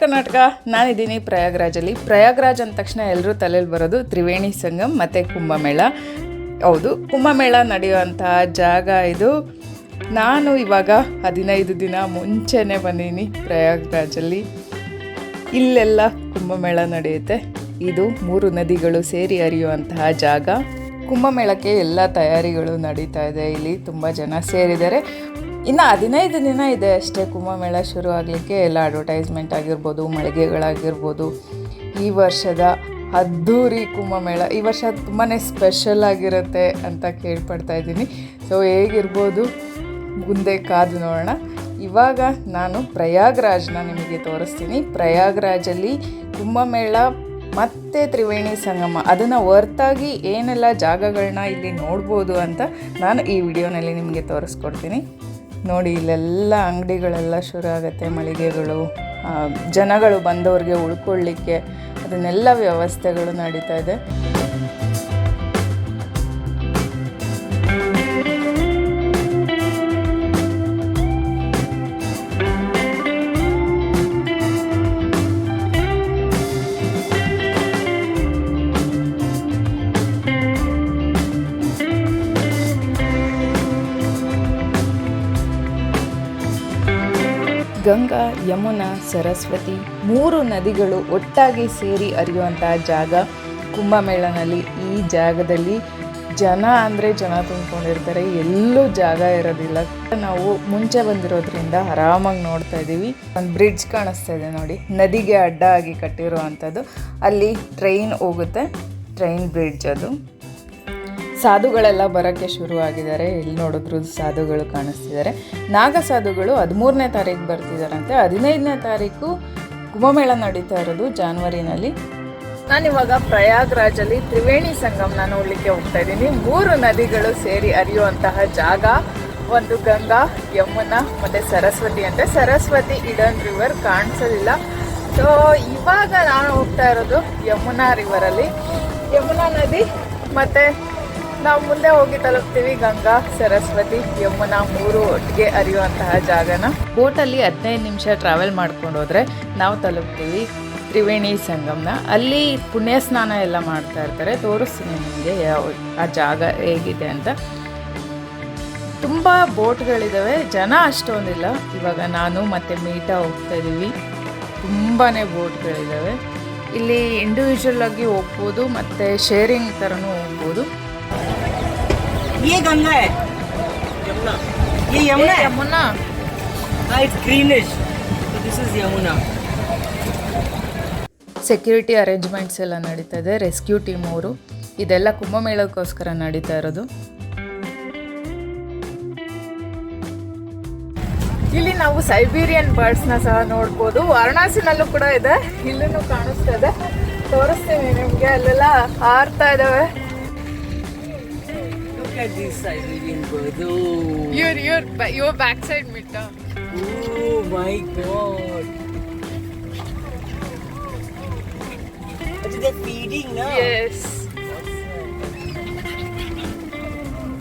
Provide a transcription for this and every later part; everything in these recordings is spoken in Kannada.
ಕರ್ನಾಟಕ, ನಾನಿದ್ದೀನಿ ಪ್ರಯಾಗ್ರಾಜಲ್ಲಿ. ಪ್ರಯಾಗ್ರಾಜ್ ಅಂದ ತಕ್ಷಣ ಎಲ್ಲರೂ ತಲೆಯಲ್ಲಿ ಬರೋದು ತ್ರಿವೇಣಿ ಸಂಗಮ್ ಮತ್ತು ಕುಂಭಮೇಳ. ಹೌದು, ಕುಂಭಮೇಳ ನಡೆಯುವಂತಹ ಜಾಗ ಇದು. ನಾನು ಇವಾಗ ಹದಿನೈದು ದಿನ ಮುಂಚೆನೇ ಬಂದೀನಿ ಪ್ರಯಾಗ್ರಾಜಲ್ಲಿ. ಇಲ್ಲೆಲ್ಲ ಕುಂಭಮೇಳ ನಡೆಯುತ್ತೆ. ಇದು ಮೂರು ನದಿಗಳು ಸೇರಿ ಹರಿಯುವಂತಹ ಜಾಗ. ಕುಂಭಮೇಳಕ್ಕೆ ಎಲ್ಲ ತಯಾರಿಗಳು ನಡೀತಾ ಇದೆ. ಇಲ್ಲಿ ತುಂಬ ಜನ ಸೇರಿದ್ದಾರೆ. ಇನ್ನು ಹದಿನೈದು ದಿನ ಇದೆ ಅಷ್ಟೇ ಕುಂಭಮೇಳ ಶುರು ಆಗಲಿಕ್ಕೆ ಎಲ್ಲ ಅಡ್ವರ್ಟೈಸ್ಮೆಂಟ್ ಆಗಿರ್ಬೋದು, ಮಳಿಗೆಗಳಾಗಿರ್ಬೋದು. ಈ ವರ್ಷದ ಅದ್ಧೂರಿ ಕುಂಭಮೇಳ, ಈ ವರ್ಷ ತುಂಬಾ ಸ್ಪೆಷಲ್ ಆಗಿರುತ್ತೆ ಅಂತ ಕೇಳ್ಪಡ್ತಾ ಇದ್ದೀನಿ. ಸೊ ಹೇಗಿರ್ಬೋದು? ಮುಂದೆ ಕಾದು ನೋಡೋಣ. ಇವಾಗ ನಾನು ಪ್ರಯಾಗ್ರಾಜ್ನ ನಿಮಗೆ ತೋರಿಸ್ತೀನಿ. ಪ್ರಯಾಗ್ರಾಜಲ್ಲಿ ಕುಂಭಮೇಳ ಮತ್ತು ತ್ರಿವೇಣಿ ಸಂಗಮ, ಅದನ್ನು ಹೊರ್ತಾಗಿ ಏನೆಲ್ಲ ಜಾಗಗಳನ್ನ ಇಲ್ಲಿ ನೋಡ್ಬೋದು ಅಂತ ನಾನು ಈ ವಿಡಿಯೋನಲ್ಲಿ ನಿಮಗೆ ತೋರಿಸ್ಕೊಡ್ತೀನಿ. ನೋಡಿ ಇಲ್ಲೆಲ್ಲ ಅಂಗಡಿಗಳೆಲ್ಲ ಶುರು ಆಗುತ್ತೆ ಮಳಿಗೆಗಳು ಜನಗಳು ಬಂದವ್ರಿಗೆ ಉಳ್ಕೊಳ್ಳಿಕ್ಕೆ ಅದನ್ನೆಲ್ಲ ವ್ಯವಸ್ಥೆಗಳು ನಡೀತಾ ಇದೆ. ಗಂಗಾ, ಯಮುನಾ, ಸರಸ್ವತಿ ಮೂರು ನದಿಗಳು ಒಟ್ಟಾಗಿ ಸೇರಿ ಅರಿಯುವಂತಹ ಜಾಗ ಕುಂಭಮೇಳನಲ್ಲಿ. ಈ ಜಾಗದಲ್ಲಿ ಜನ ಅಂದರೆ ಜನ ತುಂಬಿಕೊಂಡಿರ್ತಾರೆ. ಎಲ್ಲೂ ಜಾಗ ಇರೋದಿಲ್ಲ. ನಾವು ಮುಂಚೆ ಬಂದಿರೋದ್ರಿಂದ ಆರಾಮಾಗಿ ನೋಡ್ತಾ ಇದ್ದೀವಿ. ಒಂದು ಬ್ರಿಡ್ಜ್ ಕಾಣಿಸ್ತಾ ಇದೆ ನೋಡಿ. ನದಿಗೆ ಅಡ್ಡ ಆಗಿ ಕಟ್ಟಿರುವಂಥದ್ದು. ಅಲ್ಲಿ ಟ್ರೈನ್ ಹೋಗುತ್ತೆ. ಟ್ರೈನ್ ಬ್ರಿಡ್ಜ್ ಅದು. ಸಾಧುಗಳೆಲ್ಲ ಬರೋಕ್ಕೆ ಶುರು ಆಗಿದ್ದಾರೆ ಎಲ್ಲಿ ನೋಡಿದ್ರು ಸಾಧುಗಳು ಕಾಣಿಸ್ತಿದ್ದಾರೆ. ನಾಗ ಸಾಧುಗಳು ಹದಿಮೂರನೇ ತಾರೀಕು ಬರ್ತಿದ್ದಾರಂತೆ. ಹದಿನೈದನೇ ತಾರೀಕು ಕುಂಭಮೇಳ ನಡೀತಾ ಇರೋದು ಜಾನ್ವರಿನಲ್ಲಿ. ನಾನಿವಾಗ ಪ್ರಯಾಗ್ರಾಜಲ್ಲಿ ತ್ರಿವೇಣಿ ಸಂಗಮನ ನೋಡಲಿಕ್ಕೆ ಹೋಗ್ತಾ ಇದ್ದೀನಿ. ಮೂರು ನದಿಗಳು ಸೇರಿ ಹರಿಯುವಂತಹ ಜಾಗ, ಒಂದು ಗಂಗಾ, ಯಮುನಾ, ಮತ್ತು ಸರಸ್ವತಿ ಅಂತೆ. ಸರಸ್ವತಿ ಇಡನ್ ರಿವರ್ ಕಾಣಿಸಲಿಲ್ಲ ಸೊ ಇವಾಗ ನಾನು ಹೋಗ್ತಾ ಇರೋದು ಯಮುನಾ ರಿವರಲ್ಲಿ ಯಮುನಾ ನದಿ, ಮತ್ತು ನಾವು ಮುಂದೆ ಹೋಗಿ ತಲುಪ್ತೀವಿ ಗಂಗಾ, ಸರಸ್ವತಿ, ಯಮುನಾ ಮೂರು ಒಟ್ಟಿಗೆ ಅರಿಯುವಂತಹ ಜಾಗನ. ಬೋಟಲ್ಲಿ ಹದಿನೈದು ನಿಮಿಷ ಟ್ರಾವೆಲ್ ಮಾಡ್ಕೊಂಡು ಹೋದ್ರೆ ನಾವು ತಲುಪ್ತೀವಿ ತ್ರಿವೇಣಿ ಸಂಗಮನ. ಅಲ್ಲಿ ಪುಣ್ಯ ಸ್ನಾನ ಎಲ್ಲ ಮಾಡ್ತಾ ಇರ್ತಾರೆ. ತೋರಿಸ್ತೀನಿ ನಿಮಗೆ ಯಾವ ಆ ಜಾಗ ಹೇಗಿದೆ ಅಂತ. ತುಂಬ ಬೋಟ್ಗಳಿದ್ದಾವೆ ಜನ ಅಷ್ಟೊಂದಿಲ್ಲ. ಇವಾಗ ನಾನು ಮತ್ತು ಮೀಟಾ ಹೋಗ್ತಾ ಇದ್ದೀವಿ ತುಂಬಾ ಬೋಟ್ಗಳಿದ್ದಾವೆ ಇಲ್ಲಿ ಇಂಡಿವಿಜುವಲ್ ಆಗಿ ಹೋಗ್ಬೋದು, ಮತ್ತು ಶೇರಿಂಗ್ ಥರನೂ ಹೋಗ್ಬೋದು. ये गंगा है यमुना ये यमुना है ಯಮುನಾ हाँ it's greenish so this is Yamuna security arrangements ಎಲ್ಲ ನಡೀತಾ ಇದೆ ರೆಸ್ಕ್ಯೂ ಟೀಮ್ ಅವರು ಇದೆಲ್ಲ ಕುಂಭಮೇಳಕ್ಕೋಸ್ಕರ ನಡೀತಾ ಇರೋದು ಇಲ್ಲಿ ನಾವು ಸೈಬೀರಿಯನ್ ಬರ್ಡ್ಸ್ನ ಸಹ ನೋಡ್ಬೋದು ವಾರಣಾಸಿನಲ್ಲೂ ಕೂಡ ಇದೆ ಇಲ್ಲೂ ಕಾಣಿಸ್ತಾ ಇದೆ ತೋರಿಸ್ತೀನಿ ನಿಮಗೆ ಅಲ್ಲೆಲ್ಲ ಹಾರ್ತಾ ಇದಾವೆ look at Siberian birds oh, ಇವ್ರ ಇವ್ರ ಇವ್ರ ಬ್ಯಾಕ್ ಸೈಡ್ ಮಿಟ್ಟ oh my god. But they're feeding now yes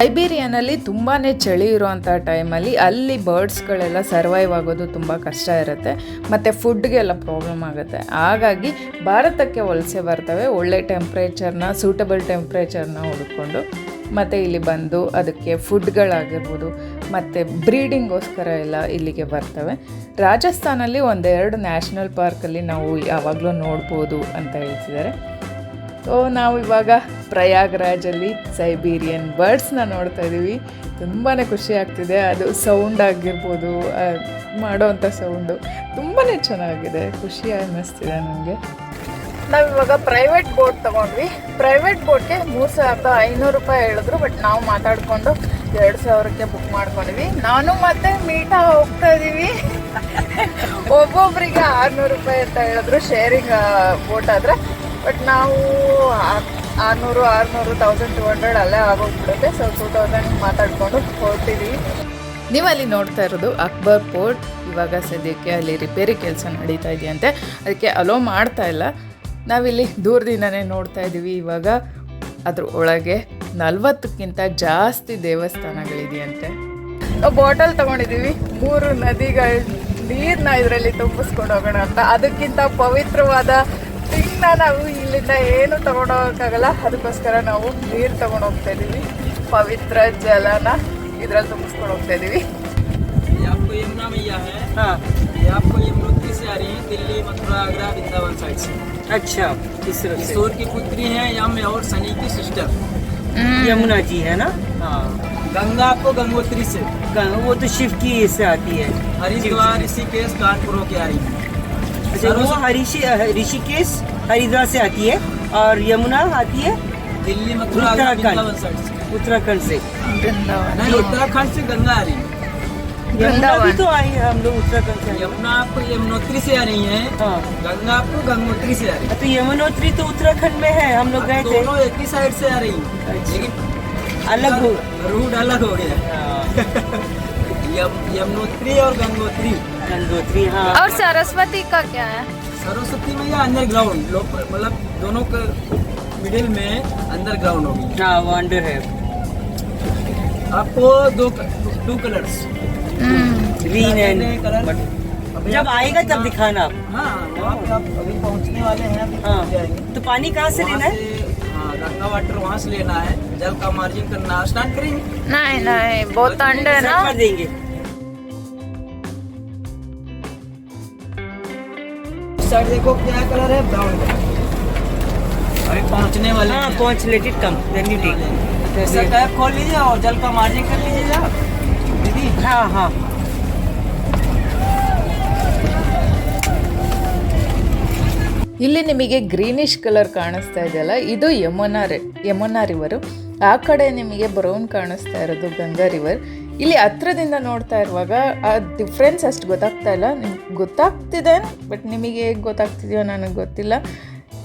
ಐಬೀರಿಯಾನಲ್ಲಿ ತುಂಬಾ ಚಳಿ ಇರುವಂಥ ಟೈಮಲ್ಲಿ ಅಲ್ಲಿ ಬರ್ಡ್ಸ್ಗಳೆಲ್ಲ ಸರ್ವೈವ್ ಆಗೋದು ತುಂಬ ಕಷ್ಟ ಇರುತ್ತೆ. ಮತ್ತು ಫುಡ್ಗೆಲ್ಲ ಪ್ರಾಬ್ಲಮ್ ಆಗುತ್ತೆ. ಹಾಗಾಗಿ ಭಾರತಕ್ಕೆ ವಲಸೆ ಬರ್ತವೆ ಒಳ್ಳೆ ಟೆಂಪ್ರೇಚರ್ನ ಸೂಟಬಲ್ ಟೆಂಪ್ರೇಚರ್ನ ಹುಡ್ಕೊಂಡು. ಮತ್ತು ಇಲ್ಲಿ ಬಂದು ಅದಕ್ಕೆ ಫುಡ್ಗಳಾಗಿರ್ಬೋದು, ಮತ್ತು ಬ್ರೀಡಿಂಗೋಸ್ಕರ ಎಲ್ಲ ಇಲ್ಲಿಗೆ ಬರ್ತವೆ. ರಾಜಸ್ಥಾನಲ್ಲಿ ಒಂದೆರಡು ನ್ಯಾಷನಲ್ ಪಾರ್ಕಲ್ಲಿ ನಾವು ಯಾವಾಗಲೂ ನೋಡ್ಬೋದು ಅಂತ ಹೇಳ್ತಿದ್ದಾರೆ. ಸೊ, ನಾವು ಇವಾಗ ಪ್ರಯಾಗ್ರಾಜಲ್ಲಿ ಸೈಬೀರಿಯನ್ ಬರ್ಡ್ಸ್ನ ನೋಡ್ತಾ ಇದ್ದೀವಿ. ತುಂಬಾ ಖುಷಿ ಆಗ್ತಿದೆ. ಅದು ಸೌಂಡ್ ಆಗಿರ್ಬೋದು ಮಾಡೋ ಮಾಡೋವಂಥ ಸೌಂಡು ತುಂಬಾ ಚೆನ್ನಾಗಿದೆ. ಖುಷಿ ಅನ್ನಿಸ್ತಿದೆ ನನಗೆ. ನಾವಿವಾಗ ಪ್ರೈವೇಟ್ ಬೋಟ್ ತಗೊಂಡ್ವಿ. ಪ್ರೈವೇಟ್ ಬೋಟ್ಗೆ ಮೂರು ಸಾವಿರದ ಐನೂರು ರೂಪಾಯಿ ಹೇಳಿದ್ರು ಬಟ್ ನಾವು ಮಾತಾಡಿಕೊಂಡು ಎರಡು ಸಾವಿರಕ್ಕೆ ಬುಕ್ ಮಾಡ್ಕೊಂಡ್ವಿ. ನಾನು ಮತ್ತೆ ಮೀಟಾ ಹೋಗ್ತಾ ಇದ್ದೀವಿ ಒಬ್ಬೊಬ್ಬರಿಗೆ ಆರುನೂರು ರೂಪಾಯಿ ಅಂತ ಹೇಳಿದ್ರು ಶೇರಿಂಗ್ ಬೋಟ್ ಆದ್ರೆ. ಬಟ್ ನಾವು ಆರುನೂರು ಆರುನೂರು ತೌಸಂಡ್ ಟು ಹಂಡ್ರೆಡ್ ಅಲ್ಲೇ ಆಗೋಗ್ಬಿಡುತ್ತೆ. ಸೊ ಟೂ ತೌಸಂಡ್ ಮಾತಾಡಿಕೊಂಡು ನೀವು ಅಲ್ಲಿ ನೋಡ್ತಾ ಇರೋದು ಅಕ್ಬರ್ ಪೋರ್ಟ್. ಇವಾಗ ಸದ್ಯಕ್ಕೆ ಅಲ್ಲಿ ರಿಪೇರಿ ಕೆಲಸ ನಡೀತಾ ಇದೆಯಂತೆ. ಅದಕ್ಕೆ ಅಲೋ ಮಾಡ್ತಾ ಇಲ್ಲ. ನಾವಿಲ್ಲಿ ದೂರದಿಂದನೇ ನೋಡ್ತಾ ಇದ್ದೀವಿ ಇವಾಗ ಅದ್ರ ಒಳಗೆ ನಲ್ವತ್ತಕ್ಕಿಂತ ಜಾಸ್ತಿ ದೇವಸ್ಥಾನಗಳಿದೆಯಂತೆ. ನಾವು ಬಾಟಲ್ ತಗೊಂಡಿದ್ದೀವಿ ಮೂರು ನದಿಗಳ ನೀರನ್ನ ಇದರಲ್ಲಿ ತುಂಬಿಸ್ಕೊಂಡು ಹೋಗೋಣ ಅಂತ. ಅದಕ್ಕಿಂತ ಪವಿತ್ರವಾದ ತಿನ್ನ ನಾವು ಇಲ್ಲಿಂದ ಏನು ತಗೊಂಡೋಗಕ್ಕಾಗಲ್ಲ. ಅದಕ್ಕೋಸ್ಕರ ನಾವು ನೀರು ತಗೊಂಡು ಹೋಗ್ತಾ ಇದ್ದೀವಿ ಪವಿತ್ರ ಜಲನ ಇದ್ರಲ್ಲಿ ತುಂಬಿಸ್ಕೊಂಡು ಹೋಗ್ತಾ ಇದ್ದೀವಿ ಹಾಂ? ದಿಲ್ಲಿ ಮತ್ತು ಆಗ್ರಹದಿಂದ ಒಂದು ಸೈಡ್ಸ್ अच्छा इस किशोर की पुत्री है यम और सनी की सिस्टर। हम्म। यमुना जी है ना? हाँ। गंगा को गंगोत्री से। वो तो शिव की इससे आती है। हरिद्वार ऋषिकेश कानपुरों की आ रही है अच्छा ऋषिकेश हरिद्वार से आती है और यमुना आती है दिल्ली में उत्तराखंड। उत्तराखंड से। उत्तराखंड से गंगा आ रही है। वृंदावन। तो आई है हम लोग उत्तराखंड से यमुना आपको यमुनोत्री से आ रही है। हाँ। गंगा आपको गंगोत्री से आ रही है। तो यमुनोत्री तो उत्तराखंड में है हम लोग गए थे। दोनों एक ही साइड से आ रही है। अच्छा। लेकिन अलग हो। रूट अलग हो गया। हाँ, यमुनोत्री और गंगोत्री। गंगोत्री हाँ। और सरस्वती का क्या है? सरस्वती में मैया अंडरग्राउंड मतलब दोनों के मिडिल में अंडरग्राउंड होगी हाँ वो अंडर है। आपको दो टू कलर्स ग्रीन एंड जब आएगा तब दिखाना। आप हाँ आप अभी पहुँचने वाले हैं अभी हाँ। तो पानी कहाँ से लेना है? हाँ गंगा वाटर वहाँ से लेना है। जल का मार्जिन करना स्टार्ट करेंगे? नहीं नहीं बहुत ठंड है ना। कर देंगे। साइड देखो क्या कलर है? ब्राउन अभी पहुँचने वाले हाँ पहुँच let come then you take खोल लीजिए और जल का मार्जिन कर लीजिए हाँ ಹಾಂ. ಇಲ್ಲಿ ನಿಮಗೆ ಗ್ರೀನಿಶ್ ಕಲರ್ ಕಾಣಿಸ್ತಾ ಇದೆಯಲ್ಲ, ಇದು ಯಮುನಾ ರೆ, ಯಮುನಾ ರಿವರು. ಆ ಕಡೆ ನಿಮಗೆ ಬ್ರೌನ್ ಕಾಣಿಸ್ತಾ ಇರೋದು ಗಂಗಾ ರಿವರ್. ಇಲ್ಲಿ ಹತ್ರದಿಂದ ನೋಡ್ತಾ ಇರುವಾಗ, ಆ ಡಿಫ್ರೆನ್ಸ್ ಅಷ್ಟು ಗೊತ್ತಾಗ್ತಾ ಇಲ್ಲ. ನಿಮ್ಗೆ ಗೊತ್ತಾಗ್ತಿದೆ ಬಟ್ ನಿಮಗೆ ಹೇಗೆ ಗೊತ್ತಾಗ್ತಿದೆಯೋ ನನಗೆ ಗೊತ್ತಿಲ್ಲ.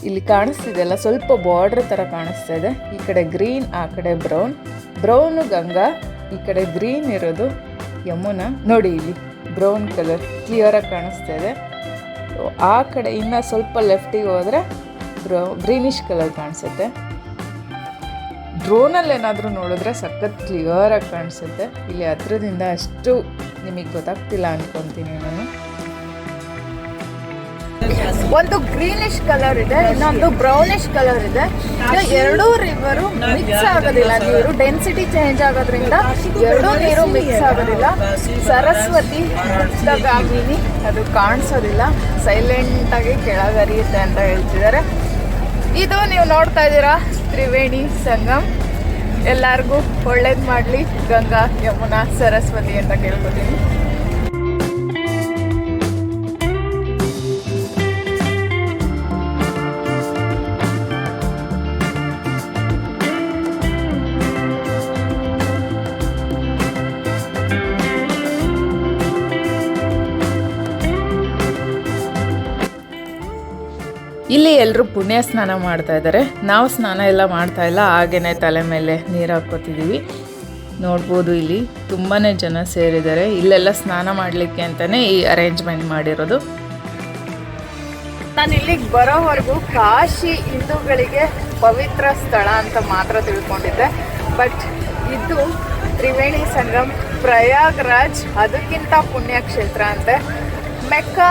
ಇಲ್ಲಿ ಕಾಣಿಸ್ತಿದೆಯಲ್ಲ ಸ್ವಲ್ಪ ಬಾರ್ಡ್ರ್ ಥರ ಕಾಣಿಸ್ತಾ ಇದೆ. ಈ ಕಡೆ ಗ್ರೀನ್ ಆ ಕಡೆ ಬ್ರೌನ್ ಬ್ರೌನು ಗಂಗಾ, ಈ ಕಡೆ ಗ್ರೀನ್ ಇರೋದು. ಯಮುನಾ. ನೋಡಿ ಇಲ್ಲಿ ಬ್ರೌನ್ ಕಲರ್ ಕ್ಲಿಯರಾಗಿ ಕಾಣಿಸ್ತಾ ಇದೆ. ಆ ಕಡೆ ಇನ್ನು ಸ್ವಲ್ಪ ಲೆಫ್ಟಿಗೆ ಹೋದರೆ ಬ್ರೌ ಗ್ರೀನಿಷ್ ಕಲರ್ ಕಾಣಿಸುತ್ತೆ. ಡ್ರೋನಲ್ಲಿ ಏನಾದರೂ ನೋಡಿದ್ರೆ ಸಖತ್ ಕ್ಲಿಯರಾಗಿ ಕಾಣಿಸುತ್ತೆ. ಇಲ್ಲಿ ಹತ್ರದಿಂದ ಅಷ್ಟು ನಿಮಗೆ ಗೊತ್ತಾಗ್ತಿಲ್ಲ ಅನ್ಕೊತೀನಿ ನಾನು. ಒಂದು ಗ್ರೀನಿಶ್ ಕಲರ್ ಇದೆ, ಇನ್ನೊಂದು ಬ್ರೌನಿಶ್ ಕಲರ್ ಇದೆ. ಎರಡೂ ರಿವರು ಮಿಕ್ಸ್ ಆಗೋದಿಲ್ಲ. ನೀರು ಡೆನ್ಸಿಟಿ ಚೇಂಜ್ ಆಗೋದ್ರಿಂದ ಎರಡೂ ನೀರು ಮಿಕ್ಸ್ ಆಗೋದಿಲ್ಲ. ಸರಸ್ವತಿ ಮುಕ್ತಗಾಮಿನಿ ಅದು ಕಾಣಿಸೋದಿಲ್ಲ. ಸೈಲೆಂಟ್ ಆಗಿ ಕೆಳಗರಿಯುತ್ತೆ ಅಂತ ಹೇಳ್ತಿದ್ದಾರೆ. ಇದು ನೀವು ನೋಡ್ತಾ ಇದ್ದೀರಾ? ತ್ರಿವೇಣಿ ಸಂಗಮ್. ಎಲ್ಲರಿಗೂ ಒಳ್ಳೇದು ಮಾಡಲಿ. ಗಂಗಾ, ಯಮುನಾ, ಸರಸ್ವತಿ ಅಂತ ಕೇಳ್ಕೊತೀನಿ. ಇಲ್ಲಿ ಎಲ್ಲರೂ ಪುಣ್ಯ ಸ್ನಾನ ಮಾಡ್ತಾ ಇದ್ದಾರೆ. ನಾವು ಸ್ನಾನ ಎಲ್ಲ ಮಾಡ್ತಾ ಇಲ್ಲ, ಹಾಗೇನೆ ತಲೆ ಮೇಲೆ ನೀರು ಹಾಕ್ಕೋತಿದ್ದೀವಿ ನೋಡ್ಬೋದು ಇಲ್ಲಿ ತುಂಬಾ ಜನ ಸೇರಿದ್ದಾರೆ. ಇಲ್ಲೆಲ್ಲ ಸ್ನಾನ ಮಾಡಲಿಕ್ಕೆ ಅಂತಲೇ ಈ ಅರೇಂಜ್ಮೆಂಟ್ ಮಾಡಿರೋದು. ನಾನು ಇಲ್ಲಿಗೆ ಬರೋವರೆಗೂ ಕಾಶಿ ಹಿಂದೂಗಳಿಗೆ ಪವಿತ್ರ ಸ್ಥಳ ಅಂತ ಮಾತ್ರ ತಿಳ್ಕೊಂಡಿದ್ದೆ. ಬಟ್ ಇದು ತ್ರಿವೇಣಿ ಸಂಗಮ್, ಪ್ರಯಾಗ್ರಾಜ್, ಅದಕ್ಕಿಂತ ಪುಣ್ಯಕ್ಷೇತ್ರ ಅಂತೆ. ಮೆಕ್ಕಾ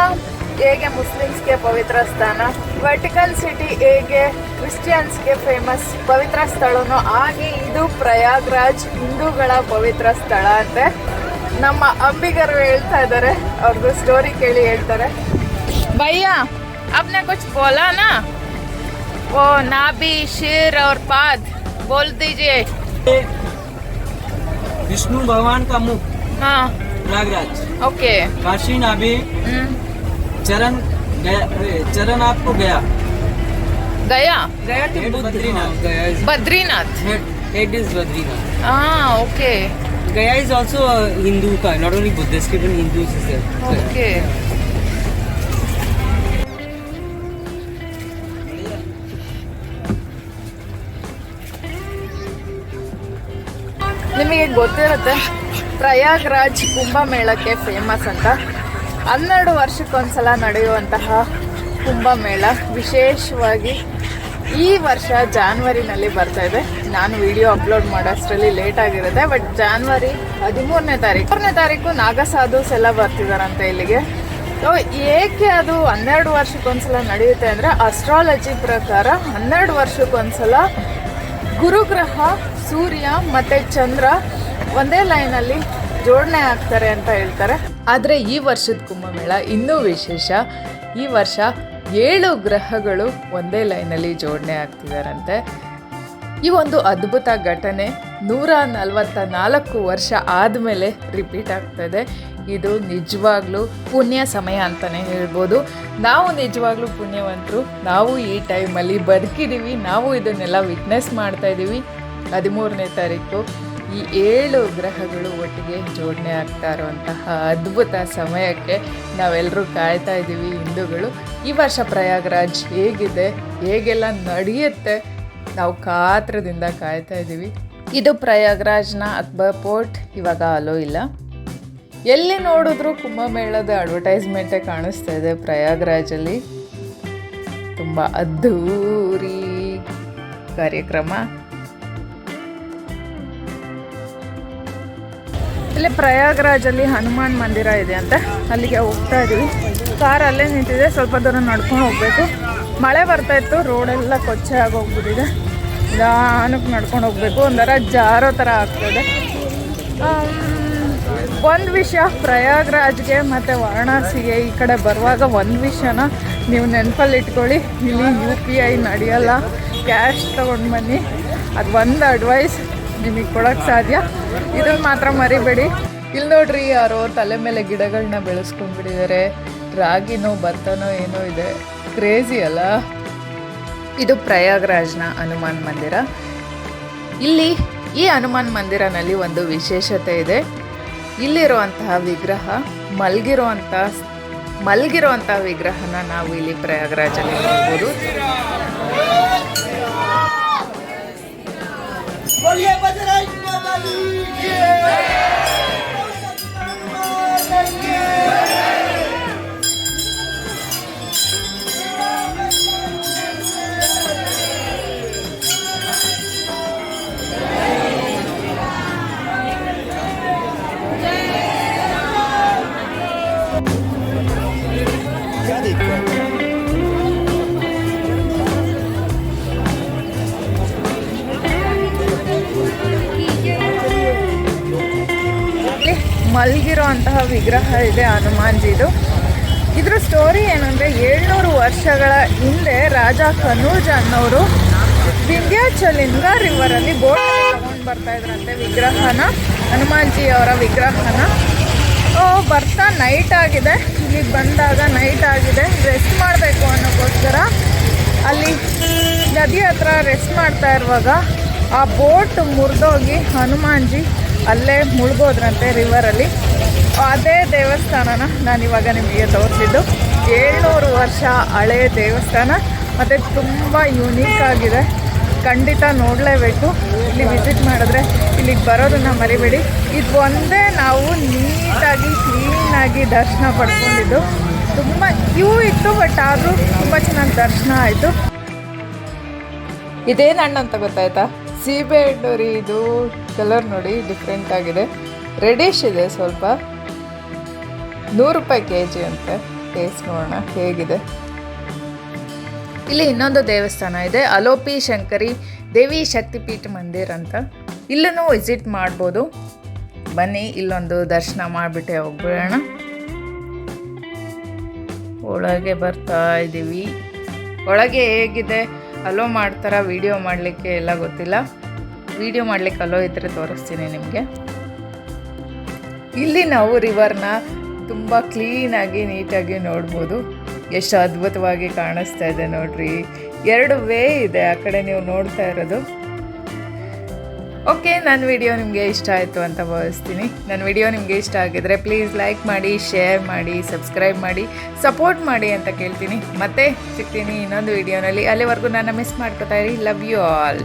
ಹೇಗೆ ಮುಸ್ಲಿಮ್ಸ್ಗೆ ಪವಿತ್ರ ಸ್ಥಾನ ವರ್ಟಿಕಲ್ ಸಿಟಿ ಹೇಗೆ ಕ್ರಿಶ್ಚಿಯನ್ಸ್ಗೆ ಫೇಮಸ್ ಪವಿತ್ರ ಸ್ಥಳನೋ ಹಾಗೆ ಇದು ಪ್ರಯಾಗ್ರಾಜ್ ಹಿಂದೂಗಳ ಪವಿತ್ರ ಸ್ಥಳ ಅಂತೆ ನಮ್ಮ ಅಂಬಿಗರು ಹೇಳ್ತಾ ಇದ್ದಾರೆ ಅವ್ರದ್ದು ಸ್ಟೋರಿ ಕೇಳಿ ಹೇಳ್ತಾರೆ भैया आपने कुछ बोला ना वो नाभि शेर और पाद बोल दीजिए विष्णु भगवान का मुख हाँ प्रयागराज ओके काशी नाभि हम्म, चरण गया अरे, चरण आपको गया गया गया तो Head बुद्ध बद्रीनाथ। हाँ, Gaya is Badrinath head head is Badrinath. हाँ okay Gaya is also a Hindu ka, not only Buddhist, even Hindus is there. Okay ನಿಮಗೆ ಗೊತ್ತಿರುತ್ತೆ ಪ್ರಯಾಗ್ರಾಜ್ ಕುಂಭಮೇಳಕ್ಕೆ ಫೇಮಸ್ ಅಂತ ಹನ್ನೆರಡು ವರ್ಷಕ್ಕೊಂದ್ಸಲ ನಡೆಯುವಂತಹ ಕುಂಭಮೇಳ ವಿಶೇಷವಾಗಿ ಈ ವರ್ಷ ಜಾನ್ವರಿನಲ್ಲಿ ಬರ್ತಾ ಇದೆ. ನಾನು ವಿಡಿಯೋ ಅಪ್ಲೋಡ್ ಮಾಡೋಷ್ಟರಲ್ಲಿ ಲೇಟ್ ಆಗಿರುತ್ತೆ ಬಟ್ ಜಾನ್ವರಿ ಹದಿಮೂರನೇ ತಾರೀಕು. ಮೂರನೇ ತಾರೀಕು ನಾಗಸಾಧುಸ್ ಎಲ್ಲ ಬರ್ತಿದಾರಂತೆ ಇಲ್ಲಿಗೆ. ಸೊ ಏಕೆ ಅದು ಹನ್ನೆರಡು ವರ್ಷಕ್ಕೊಂದ್ಸಲ ನಡೆಯುತ್ತೆ ಅಂದರೆ ಅಸ್ಟ್ರಾಲಜಿ ಪ್ರಕಾರ ಹನ್ನೆರಡು ವರ್ಷಕ್ಕೊಂದ್ಸಲ ಗುರುಗ್ರಹ, ಸೂರ್ಯ ಮತ್ತು ಚಂದ್ರ ಒಂದೇ ಲೈನಲ್ಲಿ ಜೋಡಣೆ ಆಗ್ತಾರೆ ಅಂತ ಹೇಳ್ತಾರೆ. ಆದರೆ ಈ ವರ್ಷದ ಕುಂಭಮೇಳ ಇನ್ನೂ ವಿಶೇಷ. ಈ ವರ್ಷ ಏಳು ಗ್ರಹಗಳು ಒಂದೇ ಲೈನಲ್ಲಿ ಜೋಡಣೆ ಆಗ್ತಿದಾರಂತೆ. ಈ ಒಂದು ಅದ್ಭುತ ಘಟನೆ ನೂರ ನಲವತ್ತ ನಾಲ್ಕು ವರ್ಷ ಆದಮೇಲೆ ರಿಪೀಟ್ ಆಗ್ತದೆ. ಇದು ನಿಜವಾಗ್ಲೂ ಪುಣ್ಯ ಸಮಯ ಅಂತಲೇ ಹೇಳ್ಬೋದು. ನಾವು ನಿಜವಾಗ್ಲೂ ಪುಣ್ಯವಂತರು, ನಾವು ಈ ಟೈಮಲ್ಲಿ ಬದುಕಿದ್ದೀವಿ ನಾವು ಇದನ್ನೆಲ್ಲ ವಿಟ್ನೆಸ್ ಮಾಡ್ತಾ ಇದ್ದೀವಿ ಹದಿಮೂರನೇ ತಾರೀಕು ಈ ಏಳು ಗ್ರಹಗಳು ಒಟ್ಟಿಗೆ ಜೋಡಣೆ ಆಗ್ತಾ ಇರುವಂತಹ ಅದ್ಭುತ ಸಮಯಕ್ಕೆ ನಾವೆಲ್ಲರೂ ಕಾಯ್ತಾ ಇದ್ದೀವಿ ಹಿಂದೂಗಳು. ಈ ವರ್ಷ ಪ್ರಯಾಗ್ರಾಜ್ ಹೇಗಿದೆ? ಹೇಗೆಲ್ಲ ನಡೆಯುತ್ತೆ? ನಾವು ಕಾತ್ರದಿಂದ ಕಾಯ್ತಾ ಇದ್ದೀವಿ. ಇದು ಪ್ರಯಾಗ್ರಾಜ್ನ ಅಕ್ಬರ್ ಪೋರ್ಟ್. ಇವಾಗ ಅಲೋ ಇಲ್ಲ. ಎಲ್ಲಿ ನೋಡಿದ್ರು ಕುಂಭಮೇಳದ ಅಡ್ವರ್ಟೈಸ್ಮೆಂಟೇ ಕಾಣಿಸ್ತಾ ಇದೆ ಪ್ರಯಾಗ್ರಾಜಲ್ಲಿ. ತುಂಬ ಅದ್ಧೂರಿ ಕಾರ್ಯಕ್ರಮ. ಇಲ್ಲಿ ಪ್ರಯಾಗ್ರಾಜಲ್ಲಿ ಹನುಮಾನ್ ಮಂದಿರ ಇದೆ ಅಂತ ಅಲ್ಲಿಗೆ ಹೋಗ್ತಾ ಇದ್ದೀವಿ. ಕಾರ್ ಅಲ್ಲೇ ನಿಂತಿದೆ, ಸ್ವಲ್ಪ ದೂರ ನಡ್ಕೊಂಡು ಹೋಗ್ಬೇಕು. ಮಳೆ ಬರ್ತಾ ಇತ್ತು, ರೋಡೆಲ್ಲ ಕೊಚ್ಚೆ ಆಗೋಗ್ಬಿಟ್ಟಿದೆ. ನಿಧಾನಕ್ಕೆ ನಡ್ಕೊಂಡು ಹೋಗ್ಬೇಕು, ಒಂಥರ ಜಾರೋ ಥರ ಆಗ್ತದೆ ಒಂದು ವಿಷಯ, ಪ್ರಯಾಗ್ರಾಜ್ಗೆ ಮತ್ತು ವಾರಣಾಸಿಗೆ ಈ ಕಡೆ ಬರುವಾಗ ಒಂದು ವಿಷಯನ ನೀವು ನೆನಪಲ್ಲಿ ಇಟ್ಕೊಳ್ಳಿ. ಇಲ್ಲಿ ಯು ಪಿ ಐ ನಡೆಯಲ್ಲ ಕ್ಯಾಶ್ ತೊಗೊಂಡು ಬನ್ನಿ. ಅದು ಒಂದು ಅಡ್ವೈಸ್ ನಿಮಗೆ ಕೊಡೋಕ್ಕೆ ಸಾಧ್ಯ? ಇದನ್ನು ಮಾತ್ರ ಮರಿಬೇಡಿ. ಇಲ್ಲಿ ನೋಡ್ರಿ, ಯಾರೋ ತಲೆ ಮೇಲೆ ಗಿಡಗಳನ್ನ ಬೆಳೆಸ್ಕೊಂಡ್ಬಿಟ್ಟಿದ್ದಾರೆ ರಾಗಿನೋ ಭತ್ತನೋ ಏನೋ ಇದೆ. ಕ್ರೇಜಿ ಅಲ್ಲ? ಇದು ಪ್ರಯಾಗ್ರಾಜ್ನ ಹನುಮಾನ್ ಮಂದಿರ. ಇಲ್ಲಿ ಈ ಹನುಮಾನ್ ಮಂದಿರನಲ್ಲಿ ಒಂದು ವಿಶೇಷತೆ ಇದೆ. ಇಲ್ಲಿರುವಂತಹ ವಿಗ್ರಹ ಮಲ್ಗಿರುವಂಥ ಮಲ್ಗಿರುವಂತಹ ವಿಗ್ರಹನ ನಾವು ಇಲ್ಲಿ ಪ್ರಯಾಗ್ರಾಜಲ್ಲಿ ನೋಡ್ಬೋದು. Волье Базарайня Малики! ಅಂತಹ ವಿಗ್ರಹ ಇದೆ ಹನುಮಾನ್ಜಿದು. ಇದರ ಸ್ಟೋರಿ ಏನಂದ್ರೆ ಏಳ್ನೂರು ವರ್ಷಗಳ ಹಿಂದೆ ರಾಜ ಕನೂಜ್ ಅನ್ನೋರು ವಿಂಧ್ಯಾಚಲಿಂಗ ರಿವರಲ್ಲಿ ಬೋಟ್ ತಗೊಂಡು ಬರ್ತಾ ಇದ್ರಂತೆ ವಿಗ್ರಹನ, ಹನುಮಾನ್ಜಿ ಅವರ ವಿಗ್ರಹನ. ಬರ್ತಾ ನೈಟ್ ಆಗಿದೆ. ಇಲ್ಲಿಗೆ ಬಂದಾಗ ನೈಟ್ ಆಗಿದೆ. ರೆಸ್ಟ್ ಮಾಡಬೇಕು ಅನ್ನೋಕ್ಕೋಸ್ಕರ ಅಲ್ಲಿ ನದಿ ಹತ್ರ ರೆಸ್ಟ್ ಮಾಡ್ತಾ ಇರುವಾಗ ಆ ಬೋಟ್ ಮುರಿದೋಗಿ ಹನುಮಾನ್ಜಿ ಅಲ್ಲೇ ಮುಳುಗೋದ್ರಂತೆ ರಿವರಲ್ಲಿ ಅದೇ ದೇವಸ್ಥಾನನ ನಾನು ಇವಾಗ ನಿಮಗೆ ತೋರಿಸಿದ್ದು. ಏಳ್ನೂರು ವರ್ಷ ಹಳೆ ದೇವಸ್ಥಾನ, ಮತ್ತು ತುಂಬ ಯುನೀಕ್ ಆಗಿದೆ. ಖಂಡಿತ ನೋಡಲೇಬೇಕು. ಇಲ್ಲಿ ವಿಸಿಟ್ ಮಾಡಿದ್ರೆ ಇಲ್ಲಿಗೆ ಬರೋದನ್ನ ಮರಿಬೇಡಿ. ಇದು ಒಂದೇ ನಾವು ನೀಟಾಗಿ ಕ್ಲೀನಾಗಿ ದರ್ಶನ ಪಡ್ಕೊಂಡಿದ್ದು. ತುಂಬ ಕ್ಯೂ ಇತ್ತು ಬಟ್ ಆದರೂ ತುಂಬ ಚೆನ್ನಾಗಿ ದರ್ಶನ ಆಯಿತು. ಇದೇನು ಹಣ್ಣು ಅಂತ ಗೊತ್ತಾಯ್ತಾ? ಸೀಬೆ ಹಣ್ಣು ರೀ ಇದು ಕಲರ್ ನೋಡಿ ಡಿಫ್ರೆಂಟ್ ಆಗಿದೆ. ರೆಡಿಶ್ ಇದೆ ಸ್ವಲ್ಪ. ನೂರು ರೂಪಾಯಿ ಕೆ ಜಿ ಅಂತೆ ಟೇಸ್ಟ್ ನೋಡೋಣ ಹೇಗಿದೆ. ಇಲ್ಲಿ ಇನ್ನೊಂದು ದೇವಸ್ಥಾನ ಇದೆ, ಅಲೋಪಿ ಶಂಕರಿ ದೇವಿ ಶಕ್ತಿಪೀಠ ಮಂದಿರ್ ಅಂತ. ಇಲ್ಲೂ ವಿಸಿಟ್ ಮಾಡ್ಬೋದು. ಬನ್ನಿ, ಇಲ್ಲೊಂದು ದರ್ಶನ ಮಾಡಿಬಿಟ್ಟೆ ಹೋಗ್ಬಿಡೋಣ. ಒಳಗೆ ಬರ್ತಾ ಇದ್ದೀವಿ ಒಳಗೆ ಹೇಗಿದೆ? ಅಲೋ ಮಾಡ್ತಾರ? ವಿಡಿಯೋ ಮಾಡಲಿಕ್ಕೆ ಎಲ್ಲ ಗೊತ್ತಿಲ್ಲ. ವಿಡಿಯೋ ಮಾಡ್ಲಿಕ್ಕೆ ಅಲೋ ಇದ್ದರೆ ತೋರಿಸ್ತೀನಿ ನಿಮಗೆ. ಇಲ್ಲಿ ನಾವು ರಿವರ್ನ ತುಂಬ ಕ್ಲೀನಾಗಿ ನೀಟಾಗಿ ನೋಡ್ಬೋದು. ಎಷ್ಟು ಅದ್ಭುತವಾಗಿ ಕಾಣಿಸ್ತಾ ಇದೆ ನೋಡ್ರಿ. ಎರಡು ವೇ ಇದೆ, ಆ ಕಡೆ ನೀವು ನೋಡ್ತಾ ಇರೋದು. ಓಕೆ ನನ್ನ ವಿಡಿಯೋ ನಿಮಗೆ ಇಷ್ಟ ಆಯಿತು ಅಂತ ಭಾವಿಸ್ತೀನಿ. ನನ್ನ ವಿಡಿಯೋ ನಿಮಗೆ ಇಷ್ಟ ಆಗಿದ್ರೆ ಪ್ಲೀಸ್ ಲೈಕ್ ಮಾಡಿ ಶೇರ್ ಮಾಡಿ ಸಬ್ಸ್ಕ್ರೈಬ್ ಮಾಡಿ ಸಪೋರ್ಟ್ ಮಾಡಿ ಅಂತ ಕೇಳ್ತೀನಿ. ಮತ್ತೆ ಸಿಗ್ತೀನಿ ಇನ್ನೊಂದು ವಿಡಿಯೋನಲ್ಲಿ ಅಲ್ಲಿವರೆಗೂ ನಾನು ಮಿಸ್ ಮಾಡ್ಕೋತಾ ಇರಿ. Love you all